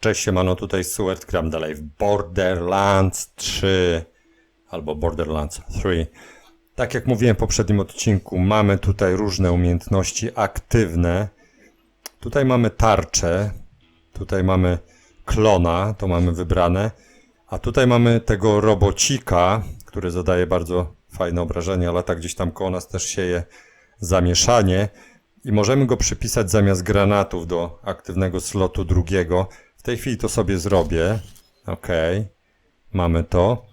Cześć, siemano, tutaj Stuart, gram dalej w Borderlands 3 albo Borderlands 3. Tak jak mówiłem w poprzednim odcinku, mamy tutaj różne umiejętności aktywne. Tutaj mamy tarczę, tutaj mamy klona, to mamy wybrane, a tutaj mamy tego robocika, który zadaje bardzo fajne obrażenia, ale tak gdzieś tam koło nas też sieje zamieszanie i możemy go przypisać zamiast granatów do aktywnego slotu drugiego. W tej chwili to sobie zrobię. Ok, mamy to.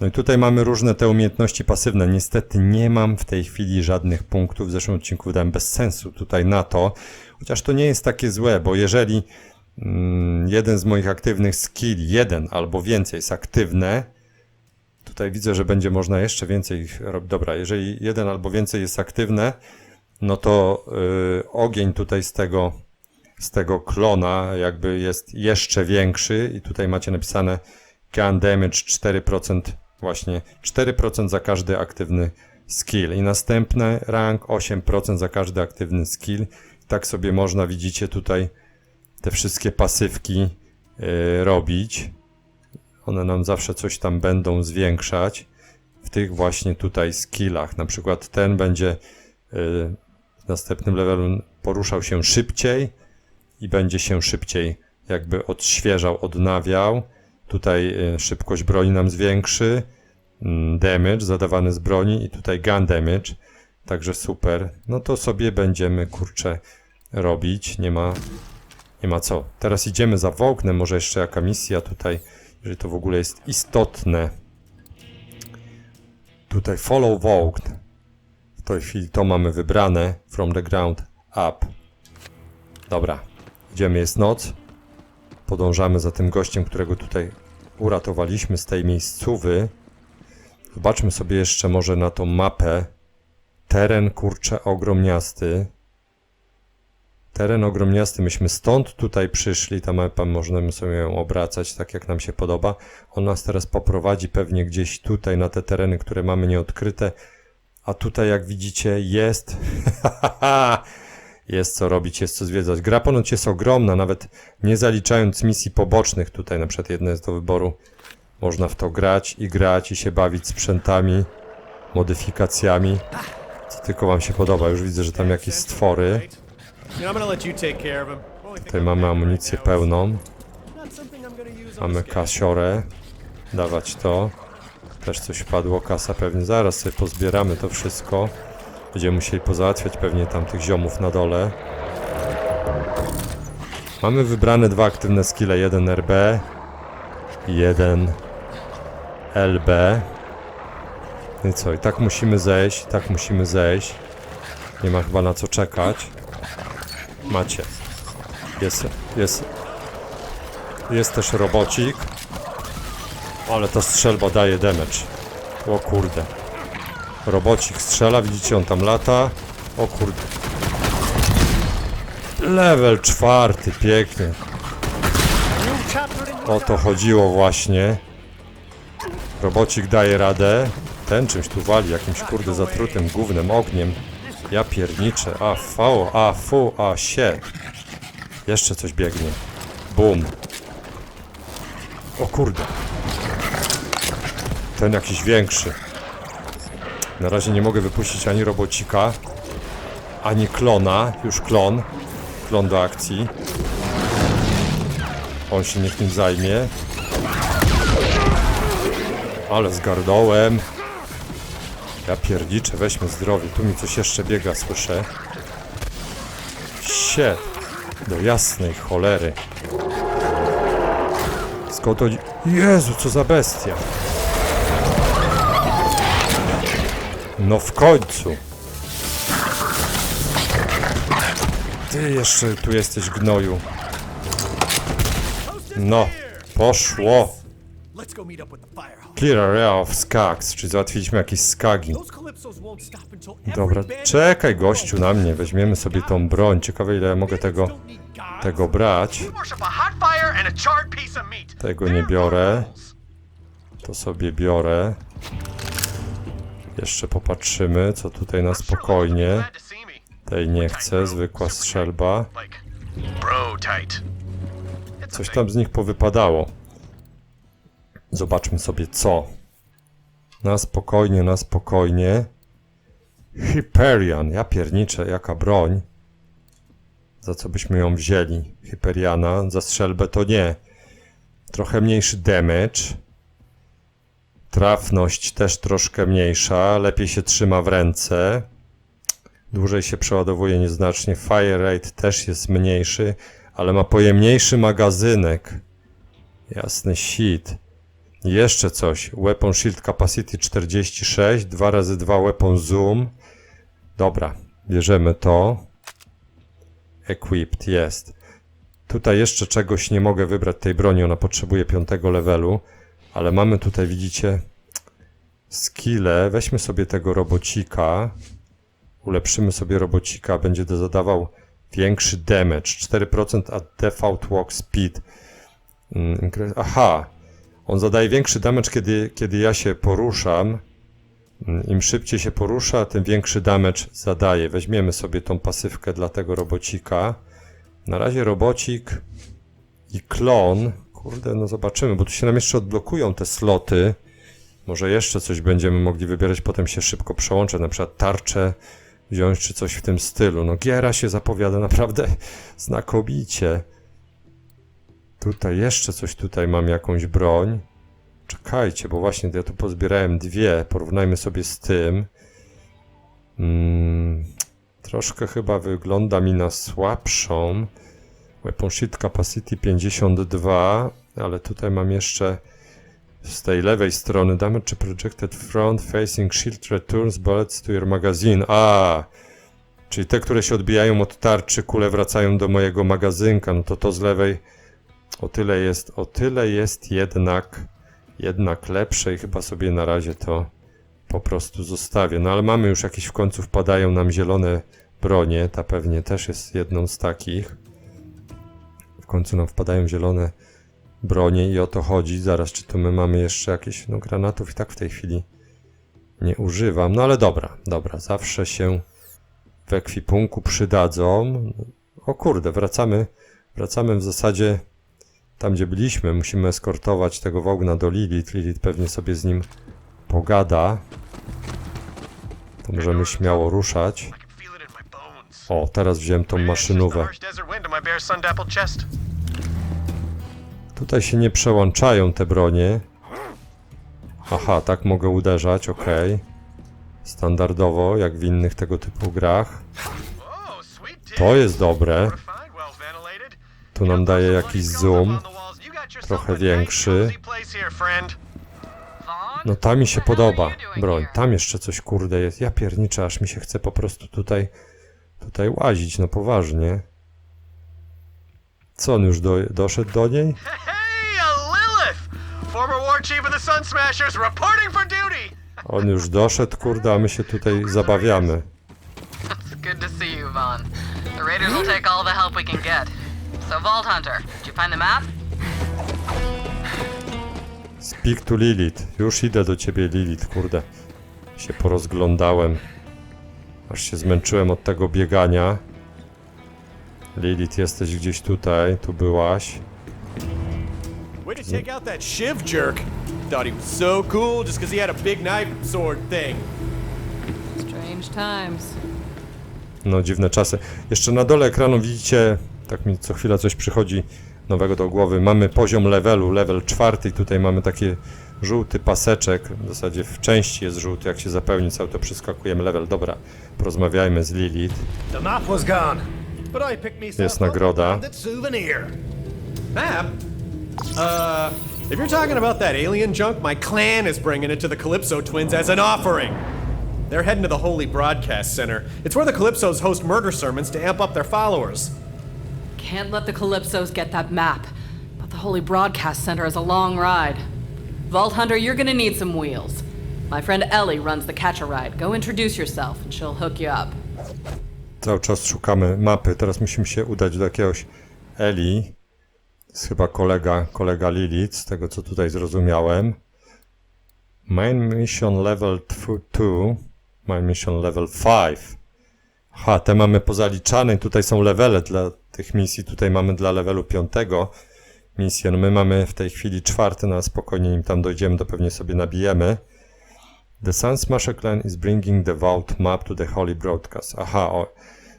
No i tutaj mamy różne te umiejętności pasywne. Niestety nie mam w tej chwili żadnych punktów. W zeszłym odcinku wydałem bez sensu tutaj na to. Chociaż to nie jest takie złe, bo jeżeli mm, jeden z moich aktywnych skilli, jeden albo więcej jest aktywne, tutaj widzę, że będzie można jeszcze więcej robić. Dobra, jeżeli jeden albo więcej jest aktywne, no to y, ogień tutaj z tego, z tego klona jakby jest jeszcze większy i tutaj macie napisane gun damage 4% właśnie 4% za każdy aktywny skill i następny rank 8% za każdy aktywny skill. Tak sobie można widzicie tutaj te wszystkie pasywki y, robić. One nam zawsze coś tam będą zwiększać w tych właśnie tutaj skillach. Na przykład ten będzie y, w następnym levelu poruszał się szybciej i będzie się szybciej jakby odświeżał, odnawiał. Tutaj y, szybkość broni nam zwiększy, mm, damage zadawany z broni i tutaj gun damage, także super. No to sobie będziemy kurczę robić, nie ma, nie ma co. Teraz idziemy za Wognem, może jeszcze jaka misja tutaj, jeżeli to w ogóle jest istotne. Tutaj follow Vogt. W tej chwili to mamy wybrane from the ground up. Dobra, idziemy, jest noc. Podążamy za tym gościem, którego tutaj uratowaliśmy z tej miejscówy. Zobaczmy sobie jeszcze może na tą mapę. Teren kurcze ogromniasty. Teren ogromniasty. Myśmy stąd tutaj przyszli. Ta mapa możemy sobie ją obracać tak jak nam się podoba. On nas teraz poprowadzi pewnie gdzieś tutaj na te tereny, które mamy nieodkryte. A tutaj jak widzicie jest jest co robić, jest co zwiedzać. Gra ponoć jest ogromna, nawet nie zaliczając misji pobocznych. Tutaj na przykład jedna jest do wyboru. Można w to grać i grać i się bawić sprzętami, modyfikacjami. Co tylko wam się podoba. Już widzę, że tam jakieś stwory. Tutaj mamy amunicję pełną. Mamy kasiorę. Dawać to. Też coś padło, kasa pewnie. Zaraz sobie pozbieramy to wszystko. Będziemy musieli pozałatwiać pewnie tam tych ziomów na dole. Mamy wybrane dwa aktywne skille. Jeden RB i jeden LB. No i co? I tak musimy zejść, tak musimy zejść. Nie ma chyba na co czekać. Macie. Jest, jest, jest też robocik. Ale ta strzelba daje damage. O kurde. Robocik strzela, widzicie, on tam lata. O kurde. Level czwarty, pięknie. O to chodziło właśnie. Robocik daje radę. Ten czymś tu wali, jakimś kurde zatrutym gównem, ogniem. Ja pierniczę. A, fał, a, fu, a, się. Jeszcze coś biegnie. Bum. O kurde. Ten jakiś większy. Na razie nie mogę wypuścić ani robocika, ani klona. Już klon. Klon do akcji. On się niech nim zajmie. Ale zgarnąłem. Ja pierniczę, weźmy zdrowie. Tu mi coś jeszcze biega, słyszę. Sie. Do jasnej cholery. Skąd oni... Jezu, co za bestia. No w końcu. Ty jeszcze tu jesteś gnoju. No, poszło. Clear area of skags, czyli załatwiliśmy jakieś skagi. Dobra, czekaj gościu na mnie, weźmiemy sobie tą broń. Ciekawe ile ja mogę tego, tego brać. Tego nie biorę. To sobie biorę. Jeszcze popatrzymy, co tutaj na spokojnie. Tej nie chcę, zwykła strzelba. Coś tam z nich powypadało. Zobaczmy sobie co. Na spokojnie, na spokojnie. Hyperion. Ja pierniczę, jaka broń. Za co byśmy ją wzięli? Hyperiana. Za strzelbę to nie. Trochę mniejszy damage. Trafność też troszkę mniejsza. Lepiej się trzyma w ręce. Dłużej się przeładowuje nieznacznie. Fire rate też jest mniejszy, ale ma pojemniejszy magazynek. Jasny shit. Jeszcze coś. Weapon Shield Capacity 46, 2 razy 2 Weapon Zoom. Dobra, bierzemy to. Equipped jest. Tutaj jeszcze czegoś nie mogę wybrać tej broni, ona potrzebuje piątego levelu, ale mamy tutaj, widzicie, skille. Weźmy sobie tego robocika. Ulepszymy sobie robocika, będzie to zadawał większy damage. 4% at default walk speed. Mm, Aha, on zadaje większy damage, kiedy, kiedy ja się poruszam. Mm, Im szybciej się porusza, tym większy damage zadaje. Weźmiemy sobie tą pasywkę dla tego robocika. Na razie robocik i klon. Kurde, no zobaczymy, bo tu się nam jeszcze odblokują te sloty. Może jeszcze coś będziemy mogli wybierać, potem się szybko przełączę, na przykład tarczę wziąć czy coś w tym stylu. No giera się zapowiada naprawdę znakomicie. Tutaj jeszcze coś tutaj mam, jakąś broń. Czekajcie, bo właśnie ja tu pozbierałem dwie. Porównajmy sobie z tym. Mm, troszkę chyba wygląda mi na słabszą. Weapon Shield Capacity 52, ale tutaj mam jeszcze z tej lewej strony damage projected front facing shield returns bullets to your magazine. A, czyli te, które się odbijają od tarczy, kule wracają do mojego magazynka. No to to z lewej o tyle jest, o tyle jest jednak, jednak lepsze i chyba sobie na razie to po prostu zostawię. No ale mamy już jakieś w końcu wpadają nam zielone bronie, ta pewnie też jest jedną z takich. Końcu nam wpadają zielone bronie i o to chodzi. Zaraz, czy tu my mamy jeszcze jakieś, no granatów i tak w tej chwili nie używam. No ale dobra, dobra, zawsze się w ekwipunku przydadzą. O kurde, wracamy, wracamy w zasadzie tam, gdzie byliśmy. Musimy eskortować tego Wogna do Lilith. Lilith pewnie sobie z nim pogada. To możemy śmiało ruszać. I can feel it in my bones. O, teraz wziąłem tą maszynówę. Tutaj się nie przełączają te bronie. Aha, tak mogę uderzać, ok. Standardowo, jak w innych tego typu grach. To jest dobre. Tu nam daje jakiś zoom. Trochę większy. No ta mi się podoba. Broń. Tam jeszcze coś kurde jest. Ja pierniczę, aż mi się chce po prostu tutaj tutaj łazić, no poważnie. Co on już do, doszedł do niej? On już doszedł, kurde, a my się tutaj zabawiamy. Good to see you, Vaughn. The Raiders will take all the help we can get. So, Vault Hunter, did you find the map? Speak to Lilith. Już idę do ciebie, Lilith, kurde. Się porozglądałem. Aż się zmęczyłem od tego biegania. Lilith, jesteś gdzieś tutaj, tu byłaś. Way to take out that Shiv jerk. Thought he was so cool just because he had a big knife sword thing. Strange times. No, dziwne czasy. Jeszcze na dole ekranu widzicie, tak mi co chwila coś przychodzi nowego do głowy. Mamy poziom levelu, level czwarty i tutaj mamy taki żółty paseczek. W zasadzie w części jest żółty, jak się zapełni cały to przeskakujemy level. Dobra, porozmawiajmy z Lilith. Jest nagroda. Map? Uh, if you're talking about that alien junk, my clan is bringing it to the Calypso twins as an offering. They're heading to the Holy Broadcast Center. It's where the Calypsos host murder sermons to amp up their followers. Can't let the Calypsos get that map. But the Holy Broadcast Center is a long ride. Vault Hunter, you're gonna need some wheels. My friend Ellie runs the Catch a Ride. Go introduce yourself and she'll hook you up. Cały czas szukamy mapy. Teraz musimy się udać do jakiegoś Eli. Jest chyba kolega, kolega Lilith, z tego co tutaj zrozumiałem. Main mission level 2. Main mission level 5. Aha, te mamy pozaliczane. Tutaj są levele dla tych misji. Tutaj mamy dla levelu 5. misje. No my mamy w tej chwili czwarty, ale spokojnie nim tam dojdziemy, to pewnie sobie nabijemy. The Sun Smasher Clan is bringing the vault map to the Holy Broadcast. Aha, o,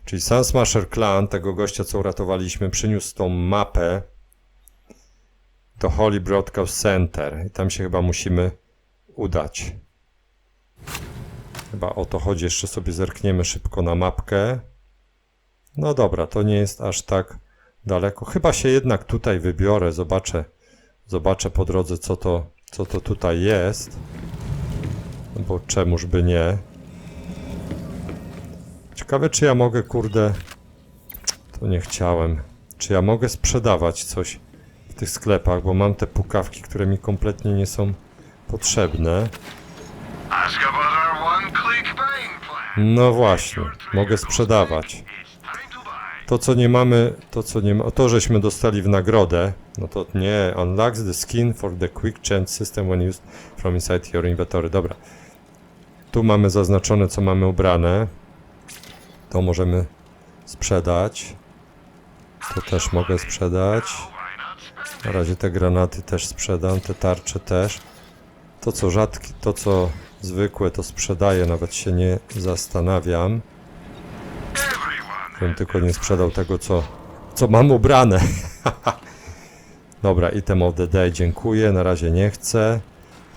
czyli Sun Smasher Clan, tego gościa, co uratowaliśmy, przyniósł tą mapę do Holy Broadcast Center i tam się chyba musimy udać. Chyba o to chodzi, jeszcze sobie zerkniemy szybko na mapkę. No dobra, to nie jest aż tak daleko. Chyba się jednak tutaj wybiorę, zobaczę, zobaczę po drodze, co to, co to tutaj jest. Bo czemuż by nie. Ciekawe, czy ja mogę, kurde... To nie chciałem. Czy ja mogę sprzedawać coś w tych sklepach, bo mam te pukawki, które mi kompletnie nie są potrzebne. No właśnie, mogę sprzedawać. To co nie mamy, to co nie ma, to żeśmy dostali w nagrodę, no to nie, unlocks the skin for the quick change system when used from inside your inventory. Dobra. Tu mamy zaznaczone co mamy ubrane. To możemy sprzedać. To też mogę sprzedać. Na razie te granaty też sprzedam, te tarcze też. To co rzadkie, to co zwykłe to sprzedaję, nawet się nie zastanawiam. Bym tylko nie sprzedał tego, co, co mam ubrane. Dobra, item day, dziękuję. Na razie nie chcę.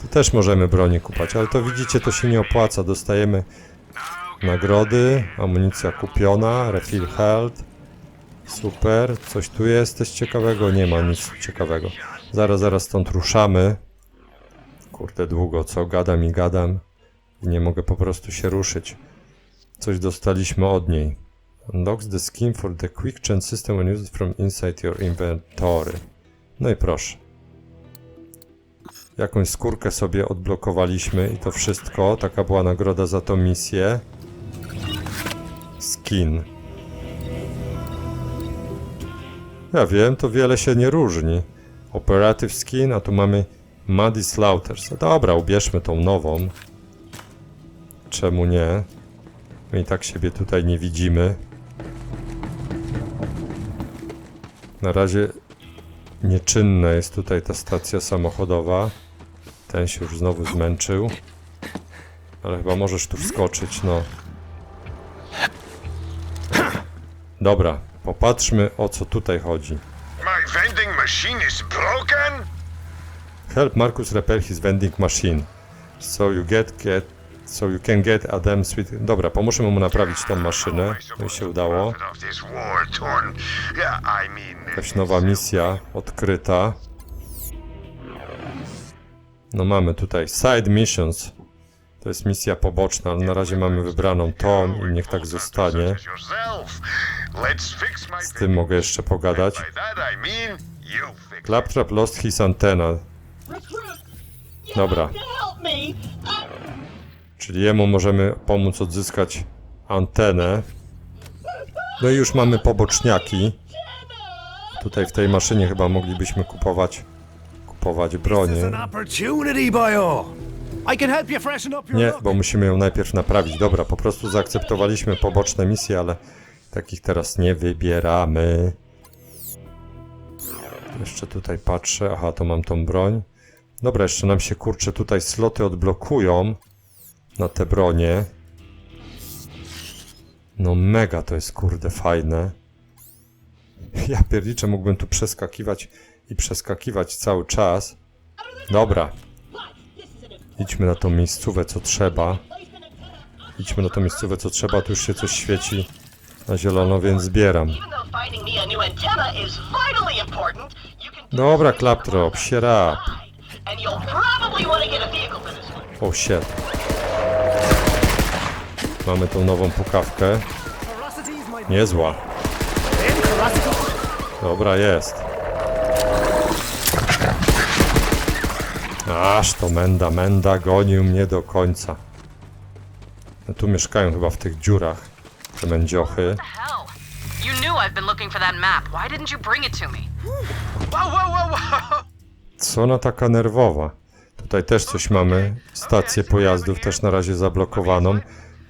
Tu też możemy broni kupać, ale to widzicie, to się nie opłaca. Dostajemy nagrody, amunicja kupiona, refill health. Super. Coś tu jest też ciekawego? Nie ma nic ciekawego. Zaraz, zaraz stąd ruszamy. Kurde, długo co? Gadam i gadam. Nie mogę po prostu się ruszyć. Coś dostaliśmy od niej. Unlocks the skin for the quick change system when used from inside your inventory. No i proszę. Jakąś skórkę sobie odblokowaliśmy i to wszystko. Taka była nagroda za tą misję. Skin. Ja wiem, to wiele się nie różni. Operative skin, a tu mamy Muddy Slaughters. No dobra, ubierzmy tą nową. Czemu nie? My i tak siebie tutaj nie widzimy. Na razie nieczynna jest tutaj ta stacja samochodowa. Ten się już znowu zmęczył. Ale chyba możesz tu wskoczyć, no. Dobra, popatrzmy o co tutaj chodzi. My vending machine is broken? Help Marcus repair his vending machine. So you get, get so you can get Adam sweet. Dobra, pomóżmy mu naprawić tą maszynę. No i się udało. Jakaś nowa misja odkryta. No mamy tutaj side missions. To jest misja poboczna, ale na razie mamy wybraną tą i niech tak zostanie. Z tym mogę jeszcze pogadać. Claptrap lost his antenna. Dobra! Czyli jemu możemy pomóc odzyskać antenę. No i już mamy poboczniaki. Tutaj w tej maszynie chyba moglibyśmy kupować kupować bronię. Nie, bo musimy ją najpierw naprawić. Dobra, po prostu zaakceptowaliśmy poboczne misje, ale takich teraz nie wybieramy. Jeszcze tutaj patrzę. Aha, to mam tą broń. Dobra, jeszcze nam się kurczę tutaj sloty odblokują na te bronie. No mega to jest kurde fajne. Ja pierniczę, mógłbym tu przeskakiwać i przeskakiwać cały czas. Dobra, Idźmy na tą miejscówę, co trzeba. Idźmy na tą miejscówę, co trzeba. Tu już się coś świeci na zielono, więc zbieram. Dobra, Claptrop, sierap. and you'll probably Mamy tą nową pukawkę. Niezła. Dobra, jest. Aż to Menda, Menda gonił mnie do końca. No tu mieszkają chyba w tych dziurach, te mędziochy. Co ona taka nerwowa? Tutaj też coś mamy. Stację pojazdów też na razie zablokowaną.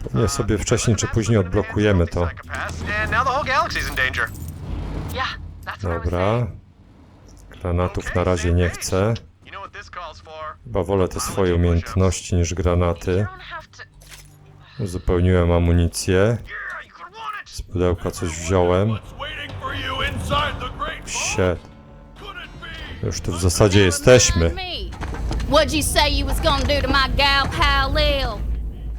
Pewnie sobie wcześniej czy później odblokujemy to. Dobra. Granatów na razie nie chcę. Chyba wolę te swoje umiejętności niż granaty. Uzupełniłem amunicję. Z pudełka coś wziąłem. Shit. Już tu w zasadzie jesteśmy. What'd you say you was gonna do to my gal pal Lil?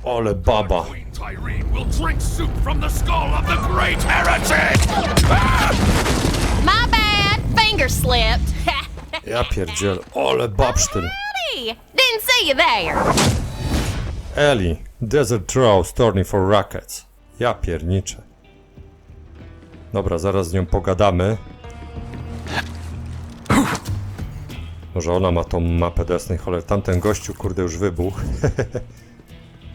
Ole baba. Queen Tyrene will drink soup from the skull of the great heretic! My bad, finger slipped. Ja pierdziel. Ole babsztyn. Hey, Didn't see you there. Ellie. Desert Rose, Turning for Rockets. Ja pierniczę. Dobra, zaraz z nią pogadamy. Może ona ma tą mapę jasnej cholery. Tamten gościu, kurde, już wybuchł.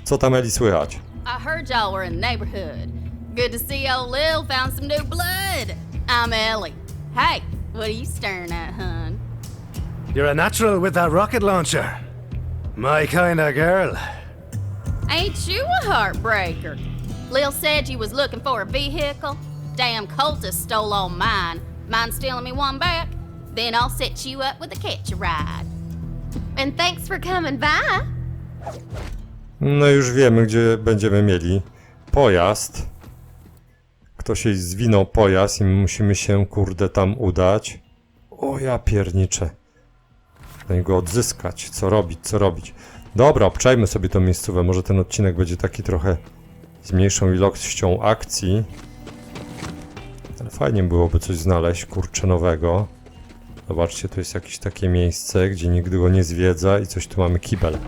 Co tam Eli słychać? I heard y'all were in the neighborhood. Good to see old Lil found some new blood. I'm Ellie. Hey, what are you staring at, hun? You're a natural with that rocket launcher. My kind of girl. Ain't you a heartbreaker? Lil said you was looking for a vehicle. Damn cultist stole all mine. Mind stealing me one back? Then I'll set you up with a catch a ride. And thanks for coming by. No już wiemy, gdzie będziemy mieli pojazd. Ktoś jej zwinął pojazd i my musimy się, kurde, tam udać. O, ja pierniczę. Na niego odzyskać. Co robić, co robić. Dobra, obczajmy sobie tą miejscówę. Może ten odcinek będzie taki trochę z mniejszą ilością akcji. Ale fajnie byłoby coś znaleźć, kurczę, nowego. Zobaczcie, to jest jakieś takie miejsce, gdzie nigdy go nie zwiedza i coś tu mamy kibel.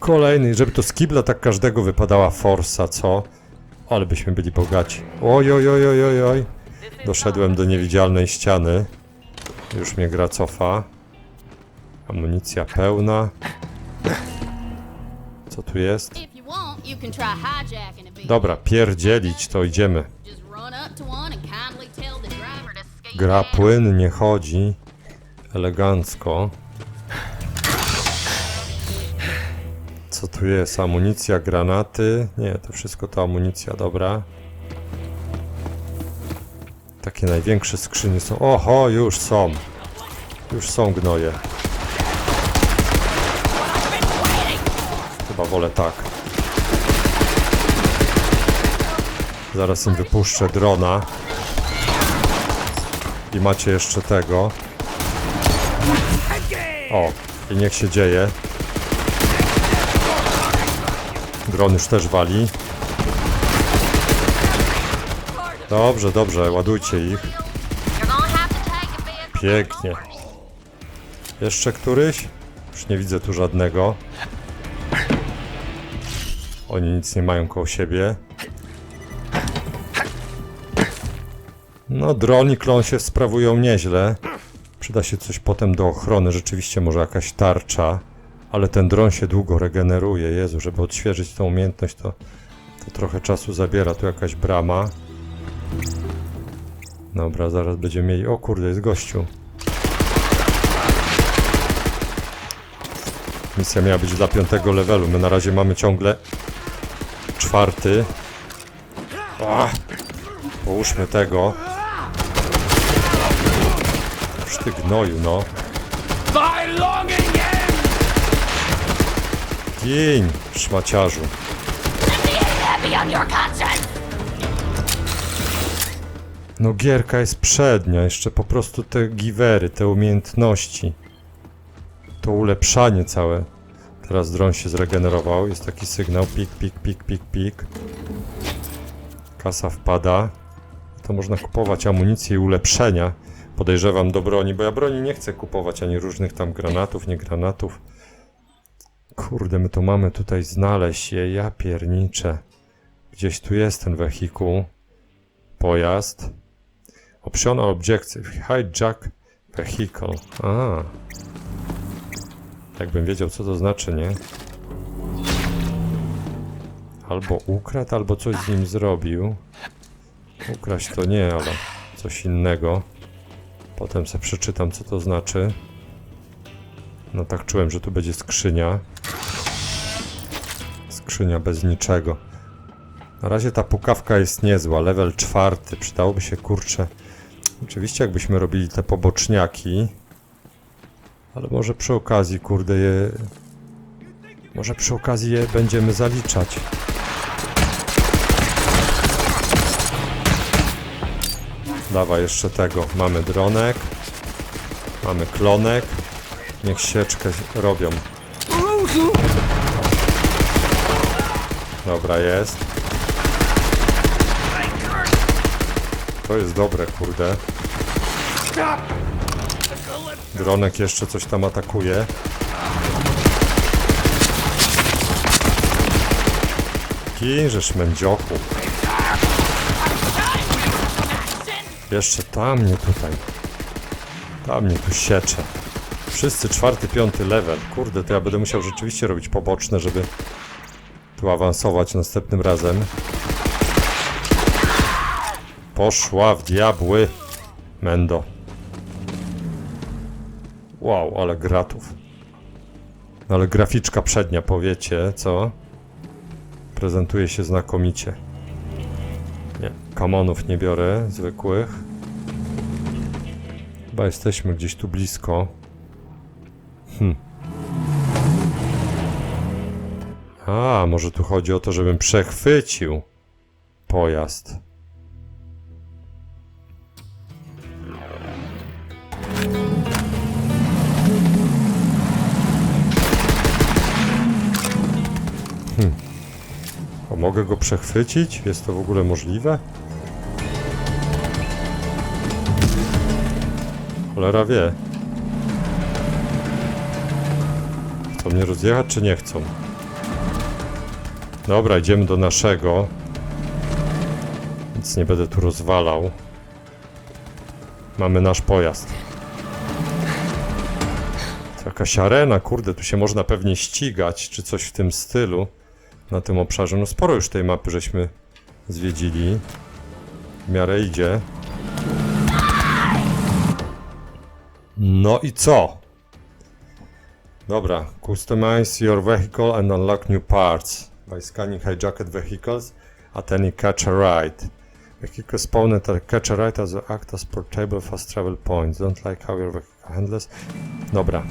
Kolejny, żeby to z kibla tak każdego wypadała forsa, co? Ale byśmy byli bogaci. Oj, oj, oj, oj, oj, oj. Doszedłem do niewidzialnej ściany. Już mnie gra cofa. Amunicja pełna. Co tu jest? Dobra, pierdzielić, to idziemy. Gra płynnie chodzi. Elegancko. Co tu jest? Amunicja, granaty. Nie, to wszystko to amunicja, dobra. Takie największe skrzynie są. Oho, już są. Już są gnoje. Chyba wolę tak. Zaraz im wypuszczę drona. I macie jeszcze tego. O, i niech się dzieje. Dron już też wali. Dobrze, dobrze, ładujcie ich. Pięknie. Jeszcze któryś? Już nie widzę tu żadnego. Oni nic nie mają koło siebie. No, dron i klon się sprawują nieźle. Przyda się coś potem do ochrony, rzeczywiście może jakaś tarcza. Ale ten dron się długo regeneruje. Jezu, żeby odświeżyć tą umiejętność, to, to trochę czasu zabiera. Tu jakaś brama. Dobra, zaraz będziemy mieli... O kurde, jest gościu. Misja miała być dla piątego levelu. My na razie mamy ciągle czwarty. Połóżmy tego. Już gnoju, no. Gin, szmaciarzu. No gierka jest przednia, jeszcze po prostu te givery, te umiejętności. To ulepszanie całe. Teraz dron się zregenerował, jest taki sygnał pik, pik, pik, pik, pik. Kasa wpada. To można kupować amunicję i ulepszenia. Podejrzewam do broni, bo ja broni nie chcę kupować ani różnych tam granatów, nie granatów. Kurde, my to mamy tutaj znaleźć je, ja pierniczę. Gdzieś tu jest ten wehikuł. Pojazd. Optional objective. Hijack vehicle. A. Jakbym wiedział, co to znaczy, nie? Albo ukradł, albo coś z nim zrobił. Ukraść to nie, ale coś innego. Potem sobie przeczytam, co to znaczy. No tak czułem, że tu będzie skrzynia. Skrzynia bez niczego. Na razie ta pukawka jest niezła, level czwarty. Przydałoby się kurczę Oczywiście jakbyśmy robili te poboczniaki, ale może przy okazji, kurde, je... Może przy okazji je będziemy zaliczać. Dawaj jeszcze tego. Mamy dronek. Mamy klonek. Niech sieczkę robią. Dobra, jest. To jest dobre, kurde. Dronek jeszcze coś tam atakuje. Kinże szmędziochu. Jeszcze tam mnie tutaj. Tam mnie tu siecze. Wszyscy czwarty, piąty level. Kurde, to ja będę musiał rzeczywiście robić poboczne, żeby tu awansować następnym razem. Poszła w diabły. Mendo. Wow, ale gratów. No ale graficzka przednia, powiecie, co? Prezentuje się znakomicie. Nie, kamonów nie biorę, zwykłych. Chyba jesteśmy gdzieś tu blisko. Hm. A, może tu chodzi o to, żebym przechwycił pojazd. A mogę go przechwycić? Jest to w ogóle możliwe? Cholera wie. Chcą mnie rozjechać, czy nie chcą? Dobra, idziemy do naszego. Nic nie będę tu rozwalał. Mamy nasz pojazd. Jakaś arena, kurde, tu się można pewnie ścigać, czy coś w tym stylu na tym obszarze. No sporo już tej mapy żeśmy zwiedzili. W miarę idzie. No i co? Dobra, customize your vehicle and unlock new parts by scanning hijacked vehicles at any catch a ride. Vehicle spawned at catch a ride as act as portable fast travel points. Don't like how your vehicle handles. Dobra.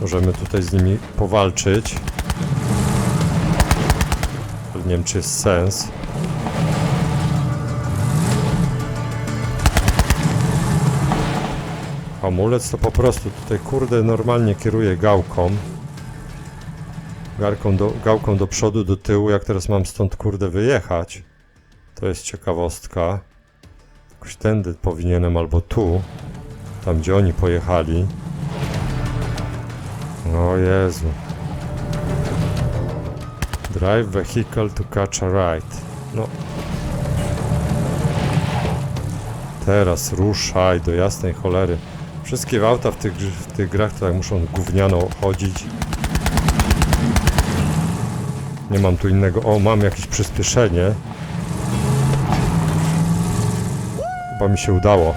Możemy tutaj z nimi powalczyć. Nie wiem, czy jest sens. Hamulec to po prostu tutaj, kurde, normalnie kieruje gałką. Garką do, gałką do przodu, do tyłu, jak teraz mam stąd, kurde, wyjechać. To jest ciekawostka. Jakoś tędy powinienem, albo tu. Tam, gdzie oni pojechali. O Jezu. Drive vehicle to catch a ride. No. Teraz ruszaj do jasnej cholery. Wszystkie auta w tych, w tych grach to tak muszą gówniano chodzić. Nie mam tu innego. O, mam jakieś przyspieszenie. Chyba mi się udało.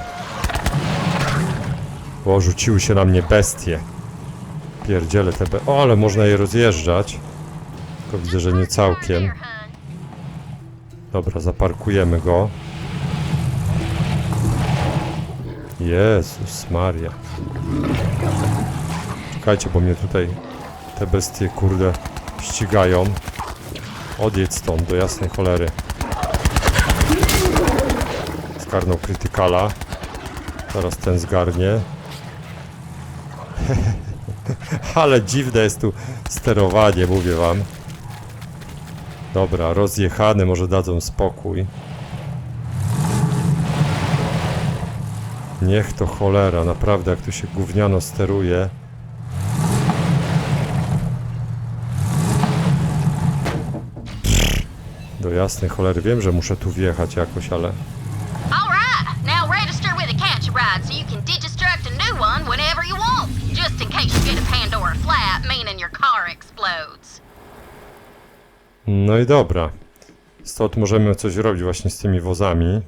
Bo rzuciły się na mnie bestie. Pierdziele te be... O, ale można je rozjeżdżać. Tylko widzę, że nie całkiem. Dobra, zaparkujemy go. Jezus Maria. Czekajcie, bo mnie tutaj te bestie, kurde, ścigają. Odjedź stąd, do jasnej cholery. Zgarnął krytykala. Zaraz ten zgarnie. Ale dziwne jest tu sterowanie, mówię wam. Dobra, rozjechany, może dadzą spokój. Niech to cholera, naprawdę jak tu się gówniano steruje. Do jasnej cholery, wiem, że muszę tu wjechać jakoś, ale... No i dobra. Stąd możemy coś robić właśnie z tymi wozami.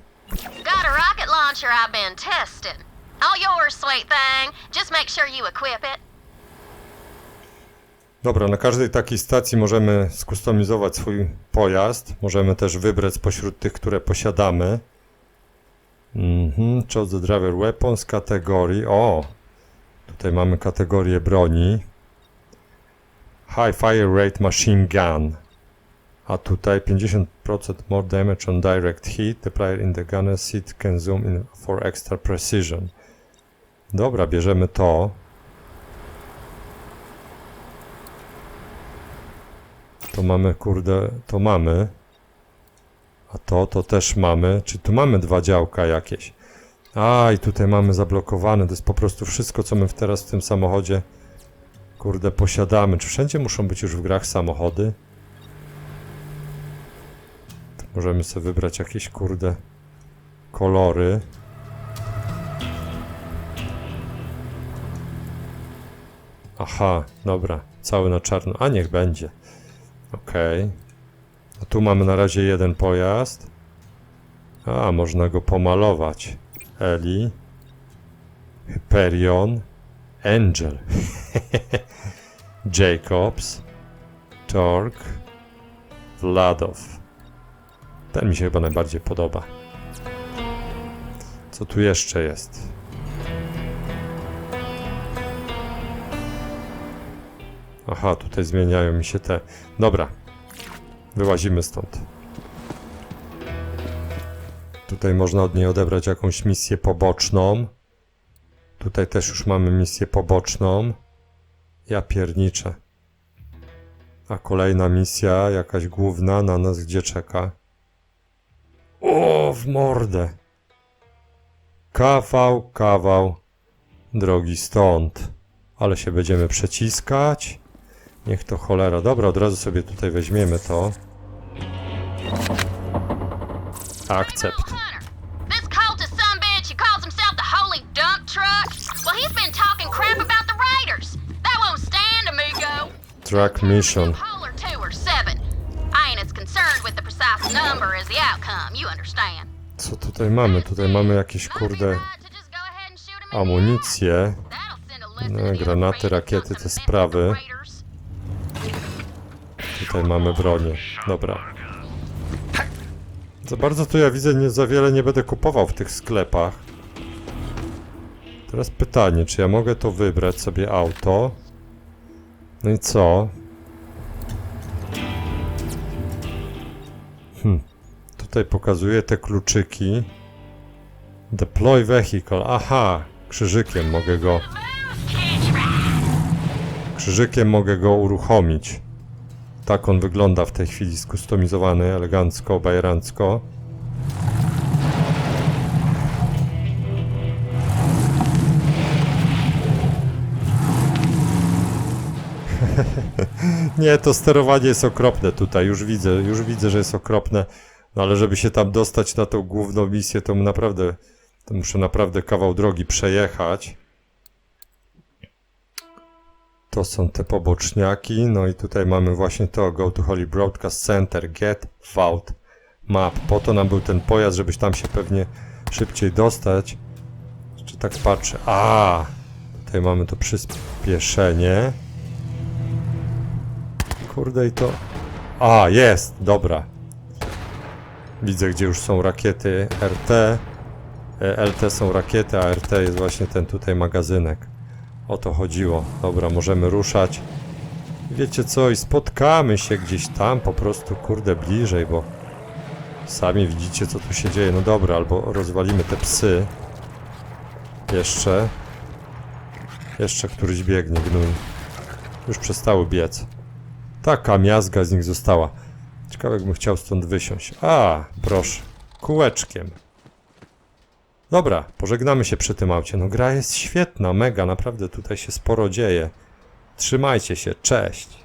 I've been testing. All yours, sweet thing. Just make sure you equip it. Dobra, na każdej takiej stacji możemy skustomizować swój pojazd. Możemy też wybrać spośród tych, które posiadamy. Mhm, choose the driver weapons kategorii. O! Tutaj mamy kategorię broni. High fire rate machine gun. A tutaj 50% more damage on direct hit. The player in the gunner seat can zoom in for extra precision. Dobra, bierzemy to. To mamy, kurde, to mamy. A to, to też mamy. Czy tu mamy dwa działka jakieś? A, i tutaj mamy zablokowane. To jest po prostu wszystko, co my teraz w tym samochodzie, kurde, posiadamy. Czy wszędzie muszą być już w grach samochody? Możemy sobie wybrać jakieś, kurde, kolory. Aha, dobra. Cały na czarno. A niech będzie. Okej. A tu mamy na razie jeden pojazd. A, można go pomalować. Eli. Hyperion. Angel. Jacobs. Torque. Vladow. Ten mi się chyba najbardziej podoba. Co tu jeszcze jest? Aha, tutaj zmieniają mi się te. Dobra. Wyłazimy stąd. Tutaj można od niej odebrać jakąś misję poboczną. Tutaj też już mamy misję poboczną. Ja pierniczę. A kolejna misja, jakaś główna, na nas gdzie czeka? O, w mordę! Kawał, kawał drogi stąd. Ale się będziemy przeciskać. Niech to cholera. Dobra, od razu sobie tutaj weźmiemy to. Akcept. Hunter, this tutaj mamy? Tutaj mamy jakieś kurde Right to just go ahead and shoot 'em in the amunicje. That'll send a list of the granaty, rakiety, te sprawy. Tutaj mamy bronię. Dobra. Za bardzo to ja widzę, nie za wiele nie będę kupował w tych sklepach. Teraz pytanie, czy ja mogę to wybrać sobie auto? No i co? Tutaj pokazuję te kluczyki. Deploy vehicle. Aha, krzyżykiem mogę go. Krzyżykiem mogę go uruchomić. Tak on wygląda w tej chwili, skustomizowany elegancko, bajerancko. Nie, to sterowanie jest okropne tutaj, już widzę, już widzę, że jest okropne. No ale żeby się tam dostać na tą główną misję, to naprawdę, to muszę naprawdę kawał drogi przejechać. To są te poboczniaki, no i tutaj mamy właśnie to Go to Holy Broadcast Center, Get Vault Map. Po to nam był ten pojazd, żebyś tam się pewnie szybciej dostać. Czy tak patrzę? A, tutaj mamy to przyspieszenie. Kurde i to... A, jest, dobra. Widzę, gdzie już są rakiety RT. E, LT są rakiety, a RT jest właśnie ten tutaj magazynek. O to chodziło. Dobra, możemy ruszać. Wiecie co, i spotkamy się gdzieś tam po prostu, kurde, bliżej, bo sami widzicie, co tu się dzieje. No dobra, albo rozwalimy te psy. Jeszcze. Jeszcze któryś biegnie, gnój. Już przestały biec. Taka miazga z nich została. Ciekawe, jakbym chciał stąd wysiąść. A, proszę. Kółeczkiem. Dobra, pożegnamy się przy tym aucie. No gra jest świetna, mega, naprawdę tutaj się sporo dzieje. Trzymajcie się, cześć.